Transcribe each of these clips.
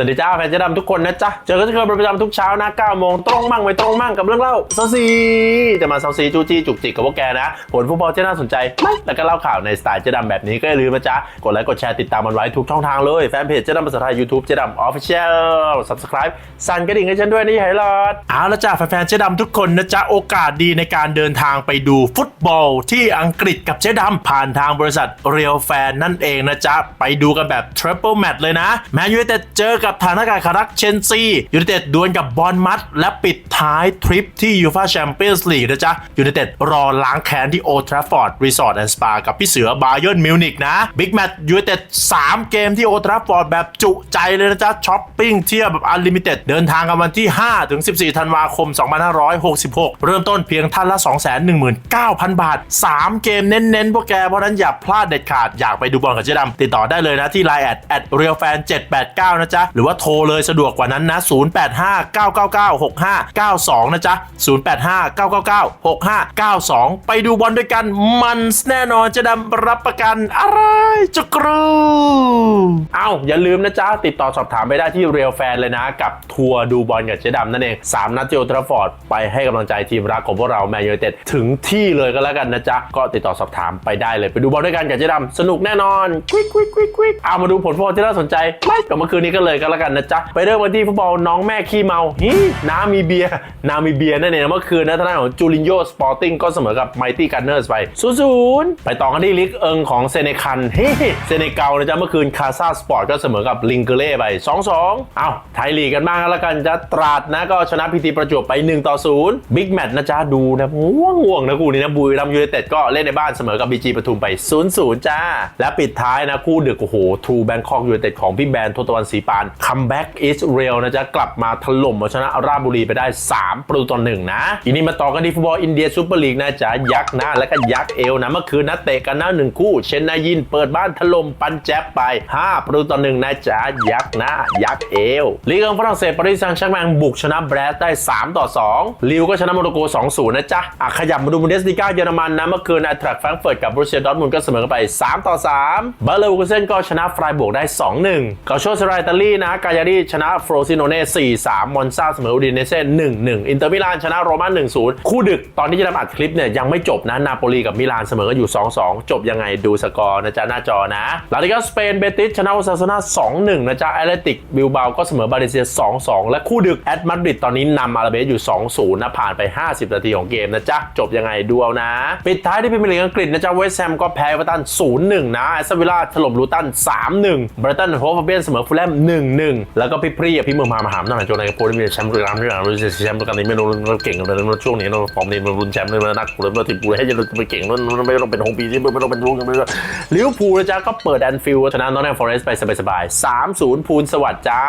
สวัสดีจ้าแฟนเจ๊ดำทุกคนนะจ๊ะ เจอกันที่เคยประจำทุกเช้านะ9โมงตรงมั่งไม่ตรงมั่งกับเรื่องเล่าเซาซีจะมาเซาซีจูจี้จุกจิกกับพวกแกนะ ผลฟุตบอลที่น่าสนใจไหมแล้วก็เล่าข่าวในสไตล์เจ๊ดำแบบนี้ก็อย่าลืมนะจ๊ะ กดไลค์กดแชร์ติดตามมันไว้ทุกช่องทางเลย แฟนเพจเจ๊ดำภาษาไทย YouTube เจ๊ดำออฟฟิเชียล subscribe สั่นกระดิ่งให้ฉันด้วยนี่ไฮลอดเอาละจ้าแฟนๆเจ๊ดำทุกคนนะจ๊ะโอกาสดีในการเดินทางไปดูฟุตบอลที่อังกฤษกับเจ๊ดำผ่านทางบริษัทเรียลแฟนนั่นเองนะจ๊ะไปดูกันแบบ Triple Match เลยนะแมนยูไนเต็ดเจอกับับฐานอากาศคารักเชนซียูไนเต็ดดวลกับบอลมัด และปิดท้ายทริปที่ยูฟาแชมเปี้ยนส์ลีกนะจ๊ะยูไนเต็ดรอล้างแค้นที่โอทราฟอร์ดรีสอร์ทแอนด์สปากับพี่เสือบาเยิร์นมิวนิกนะบิ๊กแมตช์ยูไนเต็ด3เกมที่โอทราฟอร์ดแบบจุใจเลยนะจ๊ะช้อปปิ้งเที่ยวแบบอันลิมิเต็ดเดินทางกันวันที่ 5 ถึง 14 ธันวาคม 2566 เริ่มต้นเพียงท่านละ 219,000 บาท 3 เกมเน้นๆพวกแก เพราะนั้นอย่าพลาดเด็ดขาดอยากไปดูบอลกับเจ๊ดำติดต่อได้เลยนะที่ Line แอดแอดเรียลแฟน789 นะจ๊ะหรือว่าโทรเลยสะดวกกว่านั้นนะ 0859996592 นะจ๊ะ 0859996592 ไปดูบอลด้วยกันมันแน่นอนจ๊ดำรับประกันอะไรจะกรูเอ้าอย่าลืมนะจ๊ะ ติดต่อสอบถามไปได้ที่เรียลแฟนเลยนะ กับทัวร์ดูบอลกับเจ๊ดำนั่นเองสามนัดที่โอทราฟอร์ดไปให้กำลังใจทีมรักของพวกเราแมนยูไนเต็ดถึงที่เลยก็แล้วกันนะจ๊ะ ก็ติดต่อสอบถามไปได้เลย ไปดูบอลด้วยกันกับเจ๊ดำสนุกแน่นอนควิกควิกควิกควิกเอามาดูผลฟุตบอลที่น่าสนใจไม่กับเมื่อคืนนี้ก็เลยก็แล้วกันนะจ๊ะ ไปเริ่มกันที่ฟุตบอลน้องแม่ขี้เมาฮีน้ามีเบียนามีเบียนั่นเองเมื่อคืนนะทางด้านของจูรินโญ่สปอร์ติ้งก็เสมอกับไมตี้กันเนอร์สไปศูนย์ไปต่อกันที่ลิกเอิงของเซเนคันเฮ้เซเนเกานะจ๊ะเมื่อคืนคาซาสปอร์ตก็เสมอกับลิงเกเล่ไป 2-2 เอาไทยลีกกันบ้างแล้วกันจะตราดนะก็ชนะพีทีประจวบไป1ต่อ0บิ๊กแมตช์นะจ๊ะดูนะง่วงง่วงนะกูนี่นะบุรีรัมยูไนเต็ดก็เล่นในบ้านเสมอกับบีจีปทุมไป0-0จ้า และปิดท้ายนะคู่ดึกโอ้โหทูแบงคอกยูไนเต็ดของพี่แบนทศตวรรณศรีปานคัมแบ็กอิสเรียลนะจ๊ะกลับมาถล่มเอาชนะราชบุรีไปได้ 3 ประตูต่อหนึ่งนะทีนี้มาต่อกันที่ฟุตบอลอินเดียซูเปอร์ลีกนะจ๊ะยักษ์หน้าและก็ยักษ์เอวนะเมื่อคืนนะเตะกันหน้าหนึ่งคู่ เชนนายินเปิดบ้านถล่มปันแจ๊บไป 5 ประตูต่อหนึ่งนะจ๊ะยักษ์หน้ายักษ์เอวลีกของฝรั่งเศสปารีสแซงต์แชร์แมงบุกชนะแบรสได้ 3 ต่อ 2 ลิวก็ชนะโมร็อกโก2-0นะจ๊ะอะขยับมาดูบุนเดสลีกาเยอรมันนะเมื่อคืนไอทรักแฟรงเฟิร์ตกับบรูเซียดอทมุนก็เสมอกันไป 3 ต่อ 3บาเลอร์วูเซนก็ชนะฟรายบวกได้ 2-1กาโชสไรตาลีนะกายารีชนะฟโรซิโนเน่4-3 มอนซาเสมออูดินเนเซ่1-1 อินเตอร์มิลานชนะโรม่า1-0 คู่ดึกตอนที่จะนำอัดคลิปเนี่ยยังไม่จบนะ นาโปลีกับมิลานเสมอกันอยู่ 2-2 จบยังไงดูสกอร์นะจ๊ะหน้าจอนะลาลิกาสเปนเบติสชนะโอซาซนา2-1 นะจ๊ะแอตเลติกบิลบาก็เสมอบาเลเซีย 2-2 และคู่ดึกแอตมาดริดตอนนี้นำอาราเบสอยู่ 2-0 นะผ่านไป 50 นาทีของเกมนะจ๊ะจบยังไงดูเอานะ ปิดท้ายที่พรีเมียร์ลีกอังกฤษนะจ๊ะเวสต์แฮมก็แพ้เวอร์ตัน 0-1 นะแอสตันวิลล่าถล่มลูตัน 3-1บรตันโฮฟเบียนเสมอฟูลแลม1-1แล้วก็พี่พรีกับพี่เมืองมามหามตั้งแต่โจในโพลิมีแชมป์รื่องรำเรื่องรำแชมป์ประกันนี้ไม่รู้เราเก่งเลยนะช่วงนี้เราฟอร์มนี้มันรุนแชมป์เลยนะนักเลยเราทีมกูให้จะไปเก่งนั่นไม่ต้องเป็นหงปีที่ไม่ต้องเป็นรุ่งไม่ต้องลิเวอร์พูลจ๊ะก็เปิดแอนฟิลด์ชนะนอตแฮมฟอเรสต์ไปสบายๆ3-0พูลสวัสดิ์จ้า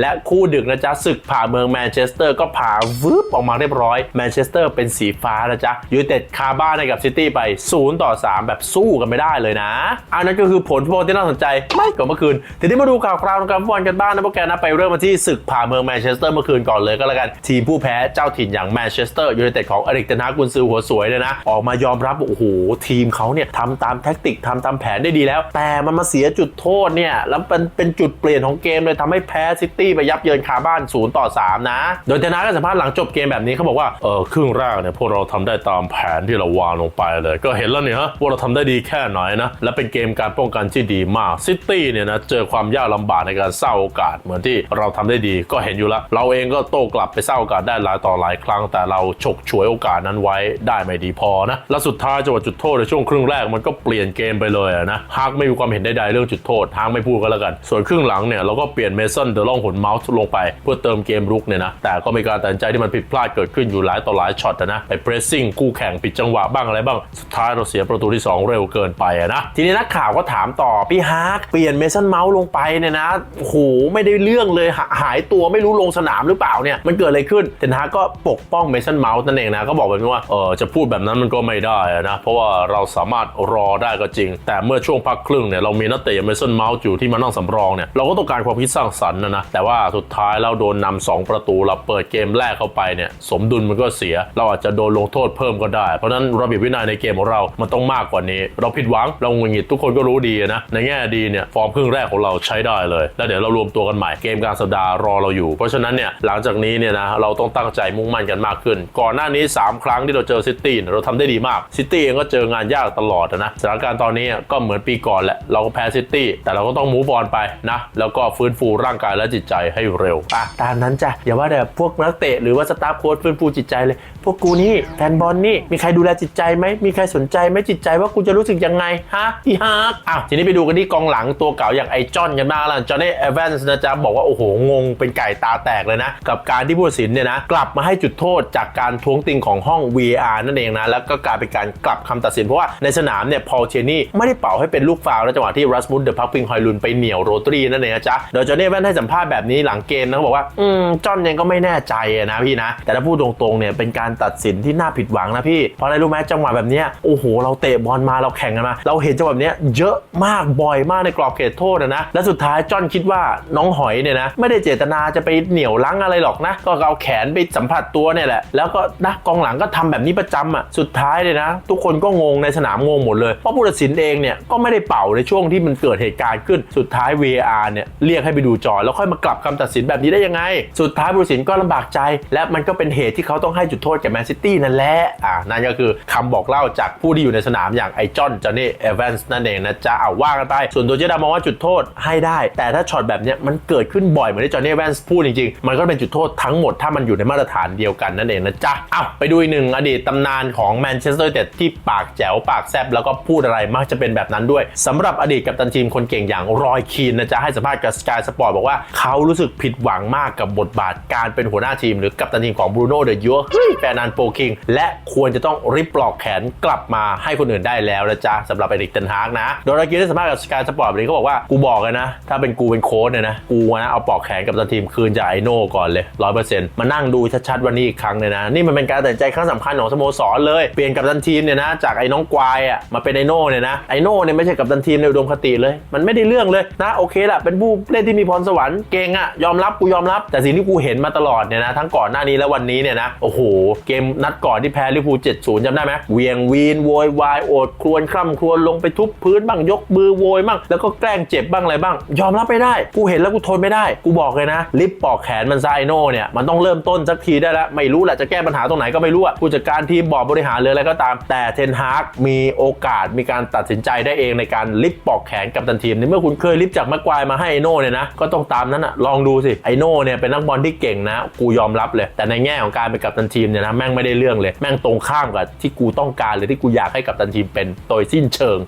และคู่ดึกนะจ๊ะศึกผ่าเมืองแมนเชสเตอร์ก็ผ่าวืบออกมาเรียบร้อยแมนเชสเตอร์เป็นสีฟ้านะจ๊ะยูไนเต็ดคาบ้านให้กับซิตี้ไป0ต่อ3 แบบสู้กันไม่ได้เลยนะอันนั้นก็คือผลฟุตบอลที่น่าสนใจไม่กว่าเมื่อคืนทีนี้มาดูข่าวคราวของการฟุตบอลกันบ้างนะพวกแกนะไปเริ่มมาที่ศึกผ่าเมืองแมนเชสเตอร์เมื่อคืนก่อนเลยก็แล้วกันทีมผู้แพ้เจ้าถิ่นอย่างแมนเชสเตอร์ยูไนเต็ดของอริกเทนฮากุนซือหัวสวยเลยนะ ออกมายอมรับโอ้โหทีมเขาเนี่ยทำตามแท็กติกทำตามแผนได้ดีแล้ว แต่มันมาเสียจุดโทษเนี่ยแล้วเป็นเป็นจุดเปลี่ยนของเกมเลยทำให้แพ้ซิตี้ไปยับเยินคาบ้าน0ต่อ3นะ โดยเทนฮาก็สัมภาษณ์หลังจบเกมแบบนี้เขาบอกว่าเออครึ่งแรกเนี่ยพวกเราทำได้ตามแผนที่เราวางลงไปเลย ก็เห็นแล้วเนี่ยฮะว่าเราทำได้ดีแค่ไหนนะและเป็นเกมการป้องกันที่ดีมากซิตี้เนี่ยนะเจอความยากลำบากในการสร้าอกาสเหมือนที่เราทำได้ดีก็เห็นอยู่แล้ว เราเองก็โต้กลับไปสร้างโอกาสได้หลายต่อหลายครั้ง แต่เราฉกฉวยโอกาสนั้นไว้ได้ไม่ดีพอนะและสุดท้ายจังหวะจุดโทษในช่วงครึ่งแรกมันก็เปลี่ยนเกมไปเลยอะนะฮากไม่มีความเห็นใดๆเรื่องจุดโทษฮากไม่พูดก็แล้วกัน ส่วนครึ่งหลังเนี่ยเราก็เปลี่ยนเมสันเดอร์ล่องหนเมาส์ลงไป เพื่อเติมเกมรุกเนี่ยนะแต่ก็มีการตัดสินใจที่มันผิดพลาดเกิดขึ้นอยู่หลายต่อหลายช็อตนะไปเพรสซิ่งคู่แข่งผิดจังหวะบ้างอะไรบ้างสุดท้ายเราเสียประตูที่ 2 เร็วเกินไปอะนะทีนี้นักข่าวก็ถามต่อพี่ฮากเปลี่ยนเมสันเมาส์ลงไปเนี่ยนะโหไม่ได้เรื่องเลยหาหายตัวไม่รู้ลงสนามหรือเปล่าเนี่ยมันเกิดอะไรขึ้นเทนฮากก็ปกป้องเมสันเมาส์นั่นเองนะก็บอกแบบนี้ว่าเออจะพูดแบบนั้นมันก็ไม่ได้นะเพราะว่าเราสามารถรอได้ก็จริง แต่เมื่อช่วงพักครึ่งเนี่ยเรามีนักเตะเมสันเมาส์อยู่ที่มานั่งสำรองเนี่ยเราก็ต้องการความคิดสร้างสรรค์นะนะแต่ว่าสุดท้ายเราโดนนำสองประตูเราเปิดเกมแรกเข้าไปเนี่ยสมดุลมันก็เสีย เราอาจจะโดนลงโทษเพิ่มก็ได้ เพราะฉะนั้นระเบียบวินัยในเกมของเรามันต้องมากกว่านี้ เราผิดหวังเราหงุดหงิดทุกคนก็รู้ดีนะในแง่ดีเนี่ยฟอร์มครึ่งแรกของเราใช้ได้เลย แล้วเดี๋ยวเรารวมตัวกันใหม่ เกมกลางสัปดาห์รอเราอยู่ เพราะฉะนั้นเนี่ยหลังจากนี้เนี่ยนะเราต้องตั้งใจมุ่งมั่นกันมากขึ้น ก่อนหน้านี้ 3 ครั้งที่เราเจอซิตี้เราทำได้ดีมากซิตี้เองก็เจองานยากตลอดนะสถานการณ์ตอนนี้ก็เหมือนปีก่อนแหละเราก็แพ้ซิตี้แต่เราก็ต้องมูฟออนไปนะแล้วก็ฟื้นฟูร่างกายและจิตใจให้เร็วอะตามนั้นจ้ะอย่าว่าแต่พวกนักเตะหรือว่าสตาฟโค้ชฟื้นฟูจิตใจเลย พวกกูนี่แฟนบอลนี่มีใครดูแลจิตใจไหมมีใครสนใจไหมจิตใจว่ากูจะรู้สึกยังไงฮะอีฮาร์กอ้าวทีนี้ไปดูกันที่กองหลังตัวเก่าอย่างไอจอนกันบ้างล่ะจอนนี่เอเวนส์นะจ๊ะบอกว่าโอ้โหงงเป็นไก่ตาแตกเลยนะ กับการที่ผู้ตัดสินเนี่ยนะกลับมาให้จุดโทษจากการท้วงติงของห้อง VAR นั่นเองนะแล้วก็กลายเป็นการกลับคำตัดสินเพราะว่าในสนามเนี่ยพอลเชนี่ไม่ได้เป่าให้เป็นลูกฟาวล์ในจังหวะที่รัสมุดเดอะพักพิงฮอยลุนไปเหนี่ยวโรตรีนั่นเองนะจ๊ะโดยจอห์นนี่เอเวนให้สัมภาษณ์แบบนี้หลังเกมนะเขาบอกว่าอืมจอนยังก็ไม่แน่ใจนะพี่นะ แต่ถ้าพูดตรงๆเนี่ยเป็นการตัดสินที่น่าผิดหวังนะพี่เพราะอะไรรู้ไหมจังหวะแบบนี้โอ้โหเราเตะบอลมาเราแข่งกันมา เราเห็นจังหวะแบบเนี้ยเยอะมากบ่อยมากในกรอบเขตโทษนะนะและสุดท้ายจอนคิดว่าน้องหอยเนี่ยนะไม่ได้เจตนาจะไปเหนี่ยวลังอะไรหรอกนะ ก็เอาแขนไปสัมผัสตัวเนี่ยแหละแล้วก็นะกองหลังก็ทำแบบนี้ประจำอะสุดท้ายเลยนะ ทุกคนก็งงในสนามงงหมดเลยเพราะผู้ตัดสินเองเนี่ยก็ไม่ได้เป่าในช่วงที่มันเกิดเหตุการณ์ขึ้นสุดท้าย VAR เนี่ยเรียกให้ไปดูจอ แล้วค่อยมากลับคำตัดสินแบบนี้ได้ยังไง สุดท้ายผู้ตัดสินก็ลำบากใจ และมันก็เป็นเหตุที่เขาต้องให้จุดโทษแก่แมนซิตี้นั่นแหละอ่านั่นก็คือคำบอกเล่าจากผู้ที่อยู่ในสนามอย่างไอจอนจอนนี่เอเวนส์นั่นเองนะจ๊ะเอาว่ากันไปส่วนตัวเจดามองว่าจุดโทษให้ได้ แต่ถ้าช็อตแบบเนี้ยมันเกิดขึ้นบ่อยเหมือนที่จอห์นนี่เอเวนส์พูดจริงๆ มันก็เป็นจุดโทษทั้งหมดถ้ามันอยู่ในมาตรฐานเดียวกันนั่นเองนะจ๊ะเอาไปดูอีกหนึ่งอดีตตำนานของแมนเชสเตอร์ยูไนเต็ดที่ปากแจ๋วปากแซบแล้วก็พูดอะไรมักจะเป็นแบบนั้นด้วยสำหรับอดีตกัปตันทีมคนเก่งอย่างรอยคีนนะจ๊ะให้สัมภาษณ์กับสกายสปอร์ตบอกว่าเขารู้สึกผิดหวังมากกับบทบาทการเป็นหัวหน้าทีม หรือกัปตันทีมของบรูโน่เดอะยัวเฮ้ยแฟร์นันโปคิงและควรจะต้องริบปลอกแขนกลับมาให้คนอื่นได้แล้วนะจ๊ะสำหรับเอริกเทนฮากนะ โดยรอยคีนได้สัมภาษณ์กับสกายสปอร์ตแบบนี้เขาบอกว่ากูบอกเลยนะ ถ้าเป็นกูเป็นโค้ชเนี่ยนะกูนะเอาปลอกแขนกับตันทีมคืนจากไอโน่ก่อนเลยร้อยเปอร์เซ็นต์มานั่งดูชัดๆวันนี้อีกครั้งเลยนะ นี่มันเป็นการตัดใจครั้งสำคัญของสโมสรเลย เปลี่ยนกับตันทีมเนี่ยนะจากไอ้น้องควายอะมาเป็นไอโน่เนี่ยนะไอโน่เนี่ยไม่ใช่กับตันทีมในอุดมคติเลย มันไม่ได้เรื่องเลยนะโอเคแหละเป็นผู้เล่นที่มีพรสวรรค์เก่งอะยอมรับกูยอมรับ แต่สิ่งที่กูเห็นมาตลอดเนี่ยนะทั้งก่อนหน้านี้และวันนี้เนี่ยนะโอ้โหเกมนัดก่อนที่แพ้ลิเวอร์พูล7-0จำได้ไหมเวียงวีนโวยวายโอดครวญคร่ำครวญลงไปทุบพื้นบ้างยกมือโวยบ้างแล้วก็แกล้งเจ็บบ้างอะไรบ้าง ยอมรับไม่ได้กูเห็นแล้วกูทนไม่ได้ กูบอกเลยนะ ลิฟต์ปอกแขนมันซะไอโน่เนี่ยมันต้องเริ่มต้นสักทีได้แล้ว ไม่รู้แหละจะแก้ปัญหาตรงไหนก็ไม่รู้อะผู้จัดการทีมบอร์ดบริหารหรืออะไรก็ตาม แต่เทนฮาร์กมีโอกาสมีการตัดสินใจได้เองในการลิฟต์ปอกแขนกับตันทีมในเมื่อคุณเคยลิฟต์จากแม็กควายมาให้ไอโน่เนี่ยนะก็ต้องตามนั้นอะลองดูสิไอโน่เนี่ยเป็นนักบอลที่เก่งนะ กูยอมรับเลย แต่ในแง่ของการเป็นกัปตันทีมเนี่ยนะแม่งไม่ได้เรื่องเลย แม่งตรงข้ามกับที่กูต้องการหรือที่กูอยากให้กัปตันทีมเป็นโดยสิ้นเชิง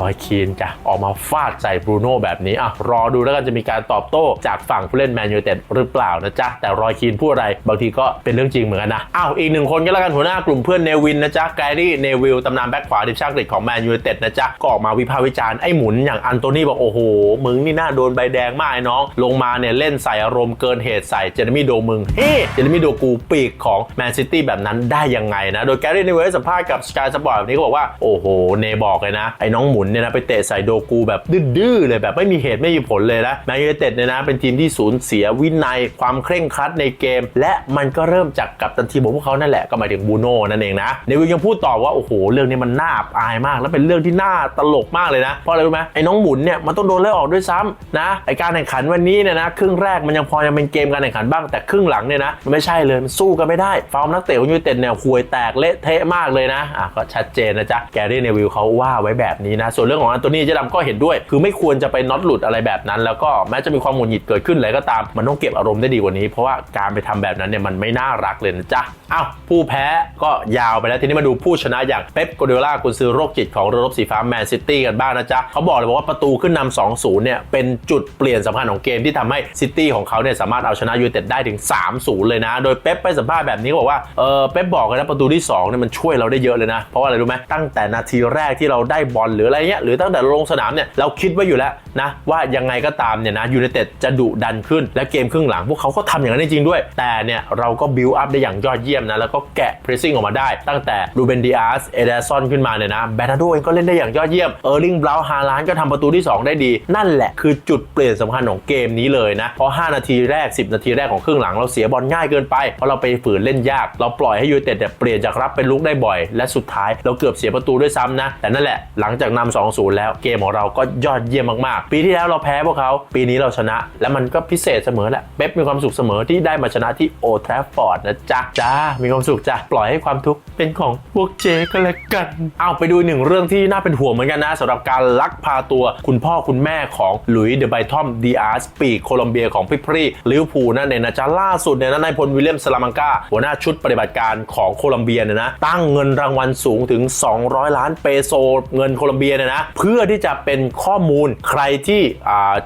ลอยคีนจ้ะออกมาฟาดใส่บรูโน่แบบนี้อะรอดูแล้วกันจะมีการตอบโต้จากฝั่งผู้เล่นแมนยูเต็ดหรือเปล่านะจ๊ะแต่รอยคีนพูดอะไรบางทีก็เป็นเรื่องจริงเหมือนกันนะอ้าวอีกหนึ่งคนก็แล้วกันหัวหน้ากลุ่มเพื่อนเนวินนะจ๊ะแกรี่เนวิลตำนานแบ็คขวาทีมชาติอังกฤษของแมนยูเต็ดนะจ๊ะก็ออกมาวิพากษ์วิจารณ์ไอ้หมุนอย่างอันโตนี่บอกโอ้โหมึงนี่น่าโดนใบแดงมากไอ้น้อง ลงมาเนี่ยเล่นใส่อารมณ์เกินเหตุใส่เจเรมี่โดมึงเฮ้เจเรมี่โดกูปีกของแมนซิตี้แบบนั้นได้ยังไงนะโดยแกรี่เนวิลสัมภาษณ์กับสกายสปอร์ตแบบนี้ก็บอกว่าโอ้โหเนบอกเลยนะไอ้น้องหมุนเนี่ยนะไปเตะใส่โดกูแบบดื้อเลยแบบไม่มีเหตุไม่มีผลเลยนะแมนยูไนเต็ดเนี่ยนะเป็นทีมที่สูญเสียวินัยความเคร่งครัดในเกม และมันก็เริ่มจากกับตันทีมของพวกเขานั่นแหละก็หมายถึงบูโน่นั่นเองนะเนวิลยังพูดต่อว่าโอ้โหเรื่องนี้มันน่าอายมาก และเป็นเรื่องที่น่าตลกมากเลยนะเพราะอะไรรู้ไหมไอ้น้องหมุนเนี่ยมันต้องโดนไล่ออกด้วยซ้ำนะไอการแข่งขันวันนี้เนี่ยนะครึ่งแรกมันยังพอยังเป็นเกมการแข่งขันบ้างแต่ครึ่งหลังเนี่ยนะมันไม่ใช่เลยมันสู้กันไม่ได้ฟอร์มนักเตะของยูไนเต็ดเนี่ยห่วยแตกเละเทะมากเลยนะอะก็ชัดเจนนะจ๊ะแกรี่เนวิลเขาว่าไว้แบบนี้นะส่วนเรื่องของอันโตนีเจดำก็เห็นด้วย คือไม่ควรจะไปน็อตหลุดอะไรแบบนั้น แล้วก็แม้จะมีความหงุดหงิดเกิดขึ้นอะไรก็ตามมันต้องเก็บอารมณ์ได้ดีกว่านี้เพราะว่าการไปทำแบบนั้นเนี่ยมันไม่น่ารักเลยนะจ๊ะอ้าวผู้แพ้ก็ยาวไปแล้วทีนี้มาดูผู้ชนะอย่างเป๊ปโกเดล่ากุนซือโรคจิตของเรือรบสีฟ้าแมนซิตี้กันบ้างนะจ๊ะเขาบอกเลยว่าประตูขึ้นนำ2-0 เนี่ยเป็นจุดเปลี่ยนสำคัญของเกมที่ทำให้ซิตี้ของเขาเนี่ยสามารถเอาชนะยูไนเต็ดได้ถึง 3-0 เลยนะ โดยเป๊ปไปสัมภาษณ์แบบนี้ก็บอกว่าเออเป๊ปบอกเลยนะประตูที่2เนี่ยมันช่วยเราได้เยอะเลยนะเพราะว่าอะไรรู้ไหมตั้งแต่นาทีแรกที่เราได้บอลหรืออะไรเงี้ยหรือตั้งแต่ลงสนามเนี่ยเราคิดไว้อยู่แล้วนะว่ายังไงก็ตามเนี่ยนะยู i นเต็ดจะดุดันขึ้น และเกมครึ่งหลัง พวกเขาก็ทำอย่างนั้นจริงด้วย แต่เนี่ยเราก็บิวอัพได้อย่างยอดเยี่ยมนะแล้วก็แกะเพรสซิ่งออกมาได้ ตั้งแต่รูเบนดิอาสเอเดซอนขึ้นมาเนี่ยนะแบนาโดเองก็เล่นได้อย่างยอดเยี่ยมเออร์ลิงบราวฮาลานก็ทำประตูที่ 2 ได้ดี นั่นแหละคือจุดเปลี่ยนสำคัญของเกมนี้เลยนะเพราะ 5 นาทีแรก 10 นาทีแรกของครึ่งหลังเราเสียบอลง่ายเกินไปเพราะเราไปฝืนเล่นยาก เราปล่อยให้ยูไนเต็ดเนี่ยเปลี่ยนจากรับเป็นลุกได้บ่อย และสุดท้ายเราเกือบเสียประตูด้วยซ้ำนะแต่นั่นแหละหลังจากนำ2-0 แล้วเกมของเราก็ยอดเยี่ยมมากๆ ปีที่แล้วเราแพ้พวกเขา ปีนี้เราชนะ และมันก็พิเศษเสมอแหละ เป๊ปมีความสุขเสมอที่ได้มาชนะที่โอทราฟอร์ดนะจ๊ะจ้า มีความสุขจ้ะ ปล่อยให้ความทุกข์เป็นของพวกเจก็แล้วกัน เอาไปดูหนึ่งเรื่องที่น่าเป็นห่วงเหมือนกันนะสำหรับการลักพาตัวคุณพ่อคุณแม่ของหลุยส์เดอะไบทอมดีอาร์สปีโคลอมเบียของพิพรีลิเวอร์พูลนั่นเองนะจ๊ะล่าสุดเนี่ยนะนายพลวิลเลียมสลามังกาหัวหน้าชุดปฏิบัติการของโคลอมเบียเนี่ยนะตั้งเงินรางวัลสูงถึง 200 ล้านเปโซเงินโคลอมเบียเนี่ยนะเพื่อที่จะเป็นข้อมูลใครที่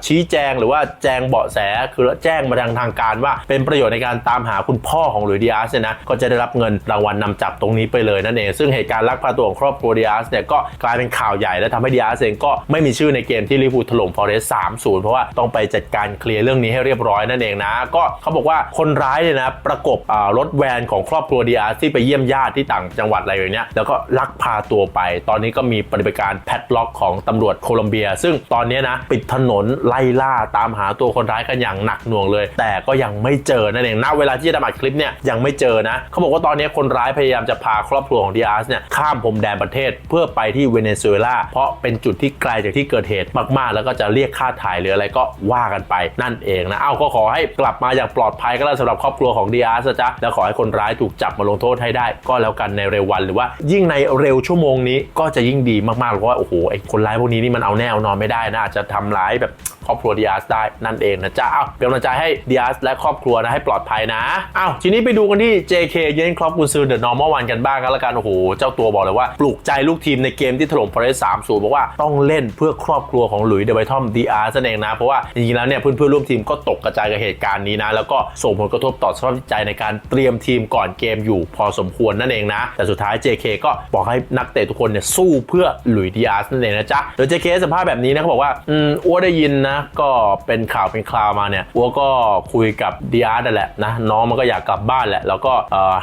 ชี้แจงหรือว่าแจงเบาะแสคือแจ้งมาทางทางการว่าเป็นประโยชน์ในการตามหาคุณพ่อของหลุยส์ดีอาร์สเนี่ยนะก็จะได้รับเงินรางวัลนนำจับตรงนี้ไปเลยนั่นเอง ซึ่งเหตุการณ์ลักพาตัวของครอบครัวดีอาร์สเนี่ยก็กลายเป็นข่าวใหญ่และทำให้ดีอาร์สเองก็ไม่มีชื่อในเกมที่ลิเวอร์พูลถล่มฟอร์เรสต์3-0เพราะว่าต้องไปจัดการเคลียร์เรื่องนี้ให้เรียบร้อยนั่นเองนะ ก็เขาบอกว่าคนร้ายเนี่ยนะประกบรถแวนของครอบครัวดีอาร์สที่ไปเยี่ยมญาติที่ต่างจังหวัดอะไรอย่างเงี้ยแล้วก็ลักพาตัวไป ตอนนี้ก็มีปฏิบัติการแพดล็อกของตำรวจโคลอมเบีย ซึ่งตอนนี้นะปิดถนนไล่ล่าตามหาตัวคนร้ายกันอย่างหนักหน่วงเลย แต่ก็ยังไม่เจอนั่นเองณเวลาที่จะทำอัดคลิปเนี่ยยังไม่เจอนะเขาบอกว่าตอนนี้คนร้ายพยายามจะพาครอบครัวของดีอาร์สเนี่ยข้ามพรมแดนประเทศเพื่อไปที่เวเนซุเอลาเพราะเป็นจุดที่ไกลจากที่เกิดเหตุมากๆ แล้วก็จะเรียกค่าถ่ายหรืออะไรก็ว่ากันไปนั่นเองนะเอ้าก็ขอให้กลับมาอย่างปลอดภัยก็แล้วสำหรับครอบครัวของดีอาร์สจ้ะแล้วขอให้คนร้ายถูกจับมาลงโทษให้ได้ ก็แล้วกันในเร็ววันหรือว่ายิ่งในเร็วชั่วโมงนี้ก็จะยิ่งดีมากๆเพราะว่าโอ้โหไอ้คนร้ายพวกนี้นี่มันเอาแน่เอานอนไม่ได้นะอาจจะทำร้ายแบบครอบครัวดีอาร์สได้นั่นเองนะจ๊ะเอาเป็นกำลังใจให้ดีอาร์สและครอบครัวนะให้ปลอดภัยนะเอาทีนี้ไปดูกันที่ JK เยนครอปกุนซือเดอะนอร์มอลวันกันบ้างกันละกันโอ้โหเจ้าตัวบอกเลยว่าปลุกใจลูกทีมในเกมที่ถล่มฟอเรสต์3 0บอกว่าต้องเล่นเพื่อครอบครัวของหลุยส์เดอะไบทอมดีอาร์สเองนะเพราะว่าจริงๆแล้วเนี่ยเพื่อนๆร่วมทีมก็ตกกระจายกับเหตุการณ์นี้นะแล้วก็ส่งผลกระทบต่อสภาพจิตใจในการเตรียมทีมก่อนเกมอยู่พอสมควรนั่นเองนะ แต่สุดท้าย JK ก็บอกให้นักเตะทุกคนเนี่ยสู้เพื่อหลุยส์ดีอาสนั่นเองนะจ๊ะโดย JK สัมภาษณ์แบบนี้นะเขาบอกว่าอืมอ้วได้ยินนะก็เป็นข่าวเป็นคราวมาเนี่ยอ้วก็คุยกับดีอาร์สนั่นแหละนะน้องมันก็อยากกลับบ้านแหละ แล้วก็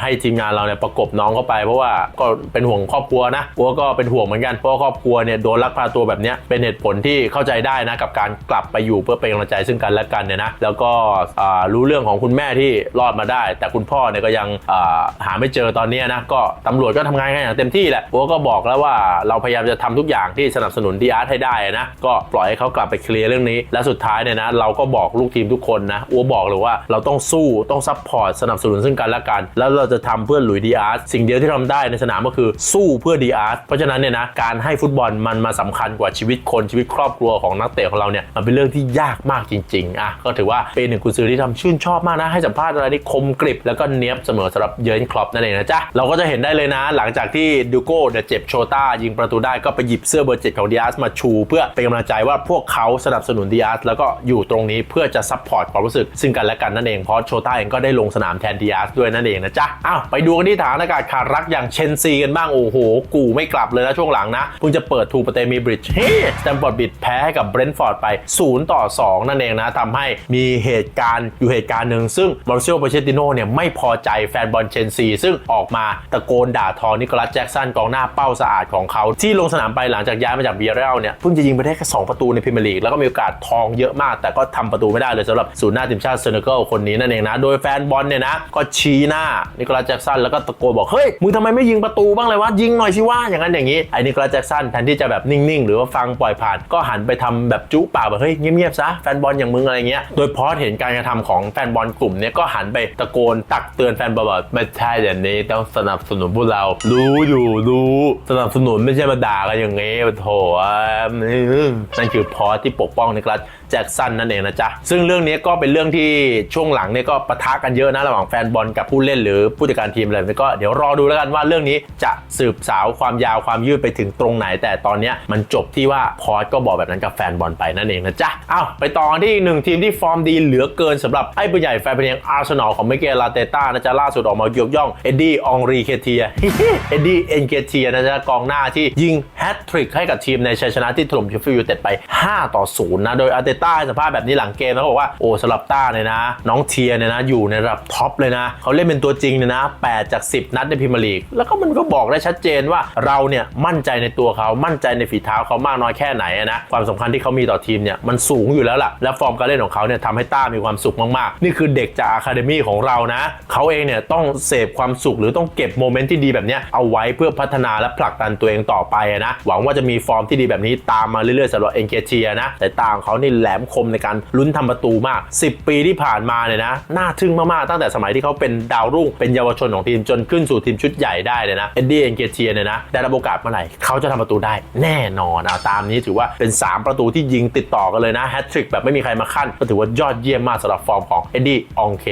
ให้ทีมงานเราเนี่ยประกบน้องเข้าไป เพราะว่าก็เป็นห่วงครอบครัวนะอ้วก็เป็นห่วงเหมือนกันเพราะครอบครัวเนี่ยโดนลักพาตัวแบบเนี้ยเป็นเหตุผลที่เข้าใจได้นะกับการกลับไปอยู่เพื่อเป็นกำลังใจซึ่งกันและกันเนี่ยนะแล้วก็รู้เรื่องของคุณแม่ที่รอดมาได้ แต่คุณพ่อเนี่ยก็ยังหาไม่เจอตอนนี้นะก็ตำรวจก็ทำงานกันอย่างเต็มที่แหละอ้วก็บอกแล้วว่าเราพยายามจะทำทุกอย่างที่สนับสนุนดีอาร์ตให้ได้นะก็ปล่อยให้เขากลับไปเคลียร์เรื่องนี้และสุดท้ายเนี่ยนะเราก็บอกลูกทีมทุกคนนะอ้วบอกเลยว่าเราต้องสู้ต้องซัพพอร์ตสนับสนุนซึ่งกันและกัน แล้วเราจะทำเพื่อหลุยดีอาร์ตสิ่งเดียวที่ทำได้ในสนามก็คือสู้เพื่อดีอาร์ตเพราะฉะนั้นเนี่ยนะการให้ฟุตบอลมันมาสำคัญกว่าชีวิตคนชีวิตครอบครัวของนักเตะของเราเนี่ยมันเป็นเรื่องที่ยากมากจริงๆอะก็ถือว่าเป็นหนึ่งกุญซือที่ทำชื่นชอบมากนะให้สัมภาษณ์อะไรที่คมกริบแล้วก็เนี้ยบเสมอสำหรับเยิร์นคลอปนั่นเองนะจ๊ะเราก็จะเห็นได้เลยนะ หลังจากที่ดูโก้เนี่ยเจ็บโชต้ายิงประตูได้ก็ไปหยิบเสื้อเบอร์เจ็ดของดีอาร์สมาชู เพื่อเป็นกำลังใจว่าพวกเขาสนับสนุนดีอาร์สแล้วก็อยู่ตรงนี้เพื่อจะซัพพอร์ตความรู้สึกซึ่งกันและกันนั่นเองเพราะโชต้าเองก็ได้ลงสนามแทนดีอาร์สด้วยนั่นเองนะจ๊ะอ้าวไปดูกันที่ฐานอากาศขาดรักอย่างเชนซีกันบ้างโอ้โห กูไม่กลับเลยนะช่วงหลังนะเพิ่งจะเปิดทูปเตมีบริดจ์เฮ้สแตมฟอร์ดบิดแพ้ให้กับเบรนท์ฟอร์ดไป0ต่อ2 นั่นเองนะทำให้มีเหตุการณ์อยู่เหตุการณ์หนึ่งซึ่งมาริเซียโปเชติโน่เนี่ยไม่พอใจแฟนบอลเชนซีซึ่งออกมาตะโกนด่าทอนิโคลัสแจ็กสันกองหน้าเป้าสะอาดของเขา ที่ลงสนามไปหลังจากย้ายมาจากเบียร์เรลเนี่ยเพิ่งจะยิงไปได้แค่2ประตูในพรีเมียร์ลีกแล้วก็มีโอกาสทองเยอะมาก แต่ก็ทำประตูไม่ได้เลยสำหรับศูนย์หน้าทีมชาติเซเนกัลคนนี้นั่นเองนะ โดยแฟนบอลเนี่ยนะ ก็ชี้หน้านิโคลัสแจ็กสันแล้วก็ตะโกนบอก เฮ้ย มึงทำไมไม่ยิงประตูบ้างเลยวะ ยิงหน่อยสิว่าอย่างนั้นอย่างนี้ไอ้นิโคลัสแจ็กสันแทนที่จะแบบนิ่ง ๆ หรือว่าฟังปล่อยผ่าน ก็หันไปทำแบบจุปากแบบเฮ้ยเงียบๆซะแฟนบอลอย่างมึงอะไรเงี้ยโดยพอสเห็นการกระทำของแฟนบอลกลุ่มเนี้ยก็หันไปตะโกนตักเตือนแฟนบอลแบบไม่ใช่อย่างนี้ต้องสนับสนุนพวกเรา รู้อยู่รู้สนับสนุนไม่ใช่มาด่ากันอย่างงี้โถนั่นคือพอสที่ปกป้องนิโคลัสลัส แจ็คสันนั่นเองนะจ๊ะ ซึ่งเรื่องนี้ก็เป็นเรื่องที่ช่วงหลังเนี่ยก็ปะทะกันเยอะนะระหว่างแฟนบอลกับผู้เล่นหรือผู้จัดการทีมอะไรนี้ก็เดี๋ยวรอดูแล้วกันว่าเรื่องนี้จะสืบสาวความยาวความยืดไปถึงตรงไหน แต่ตอนนี้มันจบที่ว่าพอร์ตก็บอกแบบนั้นกับแฟนบอลไปนั่นเองนะจ๊ะอ้าวไปต่อกันที่อีกหนึ่งทีมที่ฟอร์มดีเหลือเกินสำหรับไอ้ผู้ใหญ่แฟนเพลงอาร์เซนอลของเมเกลลาเตต้านะจ๊ะล่าสุดออกมายกย่องเอ็ดดี้องรีเคเทียเอ็ดดี้เอ็นเคเทียนะจ๊ะกองหน้าที่ยิงแฮตทริกให้กับทีมในชัยชนะที่ถล่มเชฟฟิลยูเต็ดไป 5 ต่อ 0 นะ โดยอาร์เตต้าให้สัมภาษณ์แบบนี้หลังเกมนะเขาบอกว่าโอ้สำหรับต้าเนี่ยนะ น้องเทียเนี่ยนะอยู่ในระดับท็อปเลยนะเขาเล่นเป็นตัวจริงเนี่ยนะ8จาก 10 นัดในพรีเมียร์ลีก แล้วก็มันก็บอกได้ชัดเจนว่าเราเนี่ยมั่นใจในตัวเขามั่นใจในฝีเท้าเขามากน้อยแค่ไหนนะความสำคัญที่เขามีต่อทีมเนี่ยมันสูงอยู่แล้วล่ะและฟอร์มการเล่นของเขาเนี่ยทำให้ต้ามีความสุขมากๆ นี่คือเด็กจากอะคาเดมี่ของเรานะเขาเองเนี่ยต้องเสพความสุขหรือต้องเก็บโมเมนต์ที่ดีแบบนี้เอาไว้เพื่อพัฒนาและผลักดันตัวเองต่อไปนะหวังว่าจะมีฟอร์มที่ดีแบบนี้ตามมาเรื่อยๆสำหรับเอ็นเกเทียนะแต่ตาของเขานี่แหลลมคมในการลุ้นทำประตูมาก 10 ปีที่ผ่านมาเนี่ยนะน่าทึ่งมากๆตั้งแต่สมัยที่เขาเป็นดาวรุ่งเป็นเยาวชนของทีมจนขึ้นสู่ทีมชุดใหญ่ได้เลยนะเอ็ดดี้เอ็นเกเทียเนี่ยนะได้รับโอกาสเมื่อไหร่เขาจะทำประตูได้แน่นอนเอาตามนี้ถือว่าเป็น 3 ประตูที่ยิงติดต่อกันเลยนะแฮตทริกแบบไม่มีใครมาขั้นก็ถือว่ายอดเยี่ยมมากสำหรับฟอร์มของเอ็ดดี้องเค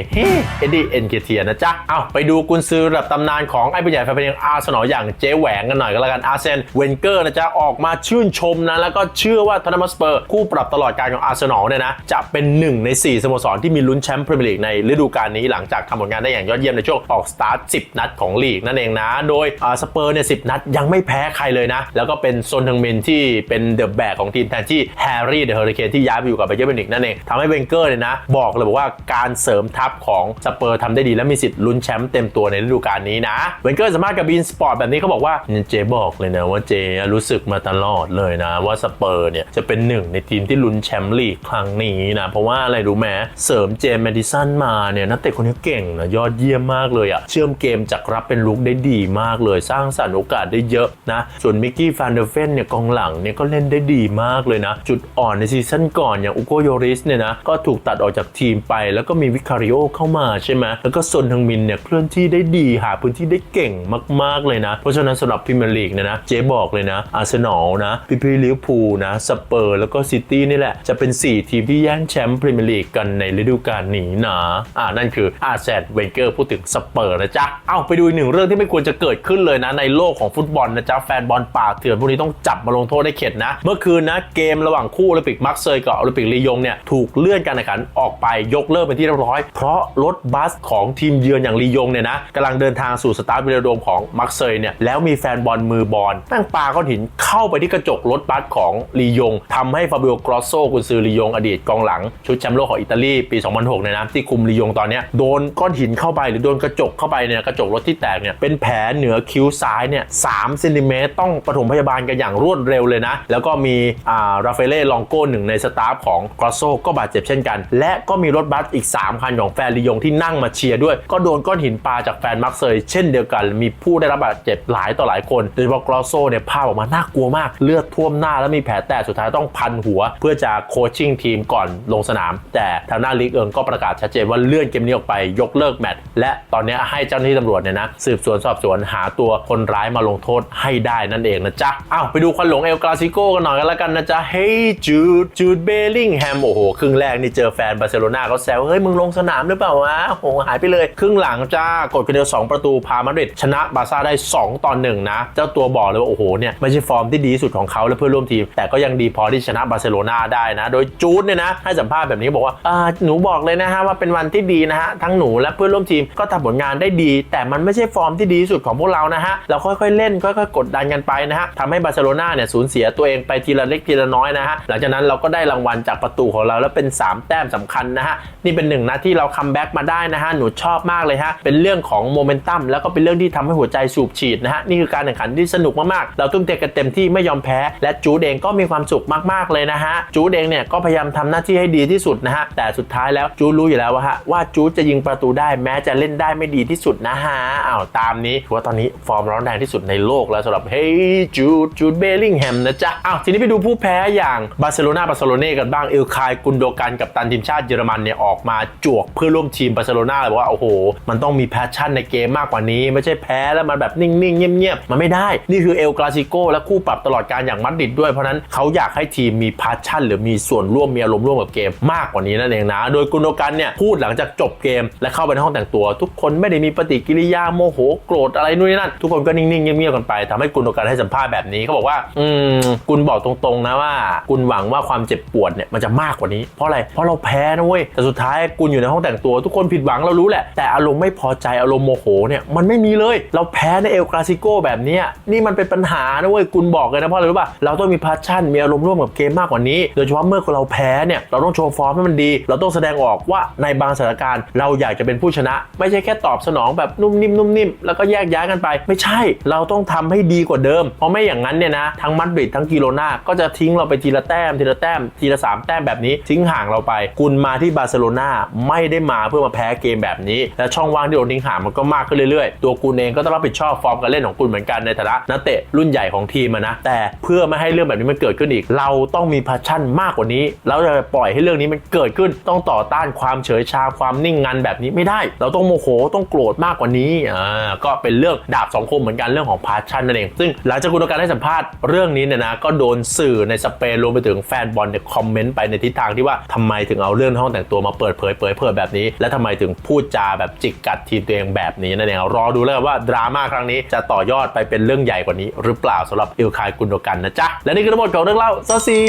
เอ็ดดี้เอ็นเกเทียนะจ๊ะเอาไปดูกุนซือระดับตำนานของไอ้ผู้ใหญ่แฟนเพลงอาร์เซนอลอย่างเจ๊แหวงกันหน่อยก็แล้วกันอาร์เซนเวนเกอร์นะจ๊ะออกมาชื่นชมนะแล้วก็เชื่อว่าทอนมัสเปอร์คู่ปรับตลอดการของอาร์เซนอลเนี่ยนะจะเป็นหนึ่งใน 4สโมสรที่มีลุ้นแชมป์พรีเมียร์ลีกในฤดูกาลนี้หลังจากทำผลงานได้อย่างยอดเยี่ยมในช่วงออกสตาร์ท 10 นัดของลีกนั่นเองนะ โดยสเปอร์เนี่ยสินัดยังไม่แพ้ใครเลยนะ แล้วก็เป็นโซนทังเมนที่เป็นเดอะแบกของทีมแทนที่แฮร์รี่เดอะเฮอริเคนที่ย้ายไปอยู่กับไบเยอร์มิวนิกนั่นเองทำให้เวนเกอร์เนี่ยนะบอกเลยบอกว่าการเสริมทัพของสเปอร์ทำได้ดีและมีสิทธิ์ลุ้นแชมป์เต็มตัวในฤดูกาลนี้นะเวนเกอร์สามารถกับบีนสปอร์ตแบบนี้เขาบอกว่าเนี่ยเจบอกเลยนะว่าเจรู้สึกมาตลอดเลยนะว่าสเปอร์เนี่ยจะเป็นหนึ่งในทีมที่ลุ้นแชมป์ลีกครั้งนี้นะเพราะว่าอะไรรู้ไหมเสริมเจมส์แมดิสันมาเนี่ยนักเตะคนนี้เก่งนะยอดเยี่ยมมากเลยอะเชื่อมเกมจากรับเป็นลุกได้ดีมากเลย สร้างสรรค์โอกาสได้เยอะนะส่วนมิกกี้ฟานเดอร์เฟนเนี่ยกองหลังเนี่ยก็เล่นได้ดีมากเลยนะ จุดอ่อนในซีซั่นก่อนอย่างอุโกโยริสเนี่ยนะก็ถูกตัดออกจากทีมไป แล้วก็มีวิคาริโอเข้ามาใช่ไหมแล้วก็ซนทังมินเนี่ยเคลื่อนที่ได้ดีหาพื้นที่ได้เก่งมากๆเลยนะ เพราะฉะนั้นสำหรับพรีเมียร์ลีกเนี่ยนะเจ๊บอกเลยนะอาร์เซนอลนะพีพีลิเวอร์พูลนะสเปอร์แล้วก็ซิตี้นี่แหละจะเป็น4 ทีมที่แย่งแชมป์พรีเมียร์ลีกกันในฤดูกาลนี้นะอ่านั่นคืออาร์เซนเวนเกอร์พูดถึงสเปอร์นะจ๊ะเอาไปดูอีกหนึ่งเรื่องที่ไม่ควรจะเกิดขึ้นเลยนะในโลกของฟุตบอลนะจ๊ะแฟนบอลป่าเถื่อนพวกนี้ต้องจับมาลงโทษได้เข็ดนะ เมื่อคืนนะเกมระหว่างคู่โอลิมปิกมักเซยกับโอลิมปิกลียงเนี่ยถูกเลื่อนการแข่งขันออกไปยกเลิกเป็นที่เรียบร้อย เพราะรถบัสของทีมเยือนอย่างลียงเนี่ยนะกำลังเดินทางสู่สตาร์ทเวลโดมของมักเซยเนี่ยแล้วมีแฟนบอลมือบอลตั้งปาก้อนหินเข้าไปที่กระจกรถบัสของลียงทำให้ฟาบิโอกรอสโซกุนซือลียงอดีตกองหลัง ชุดแชมป์โลกของอิตาลีปี 2006เนี่ยนะที่คุมลียงตอนนี้โดนก้อนหินเข้าไปหรือโดนกระจกเข้าไปเนี่ยกระจกรถที่แตกเนี่ยเป็นแผลเหนือคิ้วซ้ายเนี่ยสามเซนติเมตรต้องปฐมพยาบาลกันอย่างรวดเร็วเลยนะ แล้วก็มีอ่าราฟเอเล่ลองโก้หนึ่งในสตาฟของกรอสโซก็บาดเจ็บเช่นกัน และก็มีรถบัสอีก 3 คันของแฟนลียงที่นั่งมาเชียร์ด้วย ก็โดนก้อนหินปาจากแฟนมักเซยเช่นเดียวกัน มีผู้ได้รับบาดเจ็บหลายต่อหลายคนโดยเฉพาะกรอสโซเนี่ยภาพออกมาน่ากลัวมาก เลือดท่วมหน้าแล้วมีแผลแตกสุดท้ายต้องพันหัว เพื่อจะโคชชิ่งทีมก่อนลงสนาม แต่ทางหน้าลีกเอิงก็ประกาศชัดเจนว่าเลื่อนเกมนี้ออกไปยกเลิกแมตช์และตอนนี้ให้เจ้าหน้าที่ตำรวจเนี่ยนะสืบสวนสอบสวนหาตัวคนร้ายมาลงโทษให้ได้นั่นเองนะจ๊ะอ้าวไปดูควันหลงเอลกราซิโกกันหน่อยกันล้วกันนะจ๊ะเฮ้ยจูดจูดเบลลิงแฮมโอ้โหครึ่งแรกนี่เจอแฟนบาร์เซโลนาเขาแซวเฮ้ยมึงลงสนามหรือเปล่าวะโอ้โหหายไปเลย ครึ่งหลังจ้ากดกันเดียว2ประตูพามาดริดชนะบาร์ซ่าได้ 2ต่อ1นะเจ้าตัวบอกเลยว่าโอ้โหเนี่ยไม่ใช่ฟอร์มที่ดีสุดของเขาและเพื่อนร่วมทีม แต่ก็ยังดีพอที่ชนะบาร์เซโลนาได้นะโดยจูดเนี่ยนะให้สัมภาษณ์แบบนี้บอกว่าาหนูบอกเลยนะฮะว่าเป็นวันที่ดีนะฮะทั้งหนูและเพื่อนร่วมทีมก็ทำผลงานได้ดี แต่มันไม่ใช่ฟอร์มที่ดีสุดของพวกเรานะฮะเราค่อยๆเล่นค่อยๆกดดันกันไปนะฮะทำให้บาร์เซโลนาเนี่ยสูญเสียตัวเองไปทีละเล็กทีละน้อยนะฮะหลังจากนั้นเราก็ได้รางวัลจากประตูของเราแล้วเป็น 3 แต้มสำคัญนะฮะนี่เป็นหนึ่งนะที่เราคัมแบ็กมาได้นะฮะหนูชอบมากเลยฮะเป็นเรื่องของโมเมนตัมแล้วก็เป็นเรื่องที่ทำให้หัวใจสูบฉีดนะฮะนี่คือการแข่งขันที่สนุกมากๆ เราทุ่มเทกันเต็มที่ไม่ยอมแพ้ และจูดเองก็มีความสุขมากๆเลยนะฮะจูดเองเนี่ยก็พยายามทำหน้าที่ให้ดีที่สุดนะฮะแต่สุดท้ายแล้วจูดรู้อยู่แล้วว่าฮะว่าจูดจะยิงประตูได้แม้จะเล่นได้ไม่ดีที่สุดนะฮะอ้าวตามนี้ถือว่าตอนนี้ฟอร์มร้อนแรงที่สุดในโลกแล้วสำหรับเฮ้ยจูดจูดเบลลิงแฮมนะจ๊ะอ้าวทีนี้ไปดูผู้แพ้อย่างบาร์เซโลนาบาร์เซโลเน่กันบ้างเอลคายกุนโดกันกับตันทีมชาติเยอรมันเนี่ยออกมาจวกเพื่อร่วมทีมบาร์เซโลนาเลยว่าโอ้โห มันต้องมีแพชชั่นในเกมมากกว่านี้ ไม่ใช่แพ้แล้วมันแบบนิ่งๆ เงียบๆ มันไม่ได้ นี่คือเอลกราซิโกและคู่ปรับตลอดการอย่างมัดริดด้วยเพราะนั้นเขาอยากให้ทีมมีแพชชั่นหรือมีส่วนร่วมมีอารมณ์ร่วมกับเกมมากกว่านี้นั่นเองนะ โดยกุนโดกันเนี่ยพูดหลังจากจบเกม และเข้าไปในห้องแต่งตัว ทุกคนไม่ได้มีปฏิกิริยาโมโหโกรธอะไรนู่นนี่นั่นทุกคนก็นิ่งๆเงียบๆกันไปทำให้กุนโดกันให้สัมภาษณ์แบบนี้เขาบอกว่า อืมกุนบอกตรงๆนะว่า กุนหวังว่าความเจ็บปวดเนี่ยมันจะมากกว่านี้ เพราะอะไรเพราะเราแพ้นะเว้ยแต่สุดท้ายกุนอยู่ในห้องแต่งตัว ทุกคนผิดหวังเรารู้แหละ แต่อารมณ์ไม่พอใจอารมณ์โมโหเนี่ยมันไม่มีเลย เราแพ้ในเอลคลาสิโกแบบนี้นี่มันเป็นปัญหานะเว้ยกุนบอกเลยนะเพราะอะไรรู้ป่ะเราต้องมีพาชั่นมีอารมณ์ร่วมกับเกมมากกว่านี้ โดยเฉพาะเมื่อเราแพ้เนี่ยเราต้องโชว์ฟอร์มให้มันดี เราต้องแสดงออกว่าในบางสถานการณ์ เราอยากจะเป็นผู้ชนะ ไม่ใช่แค่ตอบสนองแบบนุ่มนิ่มนุ่มนิ่มแล้วก็แยกย้ายกันไป ไม่ใช่ เราต้องทำให้ดีกว่าเดิม เพราะไม่อย่างนั้นเนี่ยนะทั้งมัดริดทั้งกิโลนาก็จะทิ้งเราไปทีละแต้ม ทีละแต้ม ทีละสามแต้มแบบนี้ทิ้งห่างเราไปกุนมาที่บาร์เซโลนาไม่ได้มาเพื่อมาแพ้เกมแบบนี้ และช่องว่างที่โดนทิ้งห่างมันก็มากขึ้นเรื่อยๆ ตัวกุนเองก็ต้องรับผิดชอบฟอร์มการเล่นของกุนเหมือนกันในฐานะนักเตะรุ่นใหญ่ของทีมนะแต่เพื่อไม่ให้เรื่องแบบนี้มันเกิดขึ้นอีก เราต้องมีพาชั่นมากกว่านี้ แล้วจะปล่อยให้เรื่องนี้มันเกิดขึ้นต้องต่อต้านความเฉยชาความนิ่งงันแบบนี้ไม่ได้ เราต้องโมโหต้องโกรธมากกว่านี้อ่าก็เป็นเรื่องดาบสองคมเหมือนกันเรื่องของพาชั่นนั่นเองซึ่งหลังจากคุณการให้สัมภาษณ์เรื่องนี้เนี่ยนะก็โดนสื่อในสเปนรวมไปถึงแฟนบอลเนี่ยคอมเมนต์ไปในทิศทางที่ว่าทำไมถึงเอาเรื่องห้องแต่งตัวมาเปิดเผยเผยเผยแบบนี้ และทำไมถึงพูดจาแบบจิกกัดทีมตัวเองแบบนี้นั่นเองรอดูแล้วว่าดราม่าครั้งนี้จะต่อยอดไปเป็นเรื่องใหญ่กว่านี้ หรือเปล่าสำหรับอิลคายกุนโดกันนะจ๊ะและนี่คือทั้งหมดของเรื่องเล่าซอซี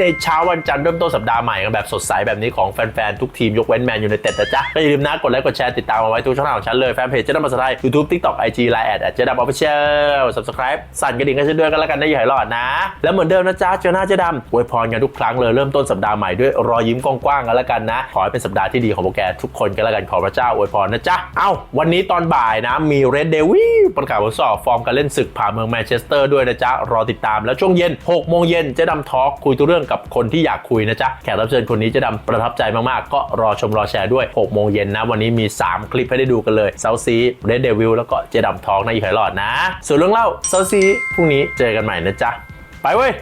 ในเช้าวันจันทร์เริ่มต้นสัปดาห์ใหม่กันแบบสดใสแบบนี้ของแฟนๆ ทุกทีมยกเว้นแมนยูไนเต็ดนะจ๊ะก็อย่าลืมนะกดไลค์กดแชร์ติดตามเอาไว้ทุกช่องทางของฉันเลยแฟนเพจเจ๊ดำมาสไลด์ยูทูบทิกตอกไอจีไลน์แอดเจ๊ดำออฟฟิเชียลสับสไครป์สั่นกระดิ่งกันเช่นด้วยกันแล้วกันนะอย่าให้รอดนะ แล้วเหมือนเดิมนะจ๊ะเจอหน้าเจ๊ดำอวยพรกันทุกครั้งเลยเริ่มต้นสัปดาห์ใหม่ด้วยรอยยิ้มกว้างๆกันแล้วกันนะขอให้เป็นสัปดาห์ที่ดีของพวกแกทุกคนกันแล้วกันขอพระเจ้าอวยพรนะจ๊ะเอ้าวันนี้ตอนบ่ายนะมีเรดเดวิลประกาศผลสอบฟอร์มการเล่นศึกผ่าเมืองแมนเชสเตอร์ด้วยนะจ๊ะรอติดตามแล้วช่วงเย็น6โมงเย็นเจ๊ดำทอล์กคุยตัวเรื่องกับคนที่อยากคุยนะจ๊ะแขกรับเชิญคนนี้เจ๊ดำประทับใจมากๆ ก็รอชมรอแชร์ด้วย6โมงเย็นนะ วันนี้มี 3 คลิปให้ได้ดูกันเลยเซาซีเรดเดวิลแล้วก็เจ๊ดำทองในอีกหลายหลอดนะ ส่วนเรื่องเล่าเซาซีพรุ่งนี้เจอกันใหม่นะจ๊ะไปเว้ย